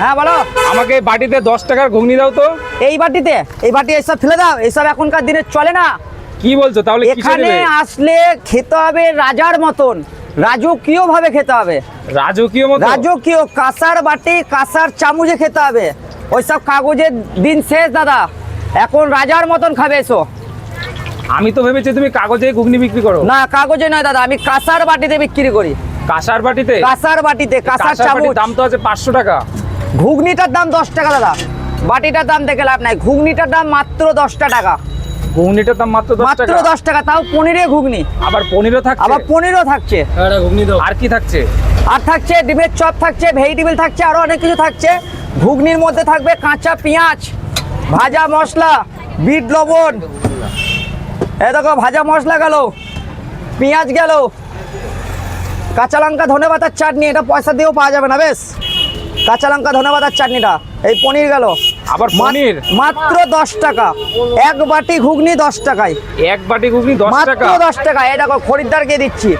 হ্যাঁ বলো। আমাকে বাটিতে দশ টাকার ঘুগনি দাও তো। এই বাটিতে? এই বাটি এইসব ফেলে দাও এইসব এখনকার দিনে চলে না। কি বলছো তাহলে এখানে আসলে খেতে হবে রাজার মতন। রাজকীয় ভাবে খেতে হবে। রাজকীয় মতো রাজকীয় কাঁসার বাটি কাঁসার চামচে খেতে হবে। ওইসব কাগজের দিন শেষ দাদা। এখন রাজার মতন খাবে এসো। আমি তো ভেবেছি তুমি কাগজে ঘুগনি বিক্রি করো। না কাগজে নয় দাদা। আমি কাঁসার বাটিতে বিক্রি করি। কাঁসার বাটিতে? কাঁসার বাটিতে কাঁসার চামচ। দাম তো আছে পাঁচশো টাকা। ঘুগনিটার দাম দশ টাকা দাদা। বাটিটার দাম দেখে লাভ নাই। ঘুগনিটার দাম মাত্র দশটা টাকা। ঘুগনিটার দাম মাত্র দশ মাত্র দশ টাকা তাও পনিরে ঘুগনি। আবার পনিরও থাকছে? আবার পনিরও থাকছে। আর কি থাকছে? আর থাকছে ডিমের চপ থাকছে ভেজিটেবিল থাকছে আরও অনেক কিছু থাকছে। ঘুগনির মধ্যে থাকবে কাঁচা পেঁয়াজ ভাজা মশলা বিট লবণ। এ দেখো ভাজা মশলা গেল পেঁয়াজ গেল কাঁচা লঙ্কা ধনে পাতার চাটনি এটা পয়সা দিয়েও পাওয়া যাবে না বেশ। কাঁচা লঙ্কা ধনে পাতার চাটনিটা এই পনির গেল। আবার পনির? মাত্র দশ টাকা। এক বাটি ঘুগনি দশ টাকায়। এক বাটি ঘুগনি দশ টাকা? দশ টাকা এই দেখো খরিদ্দারকে দিচ্ছি।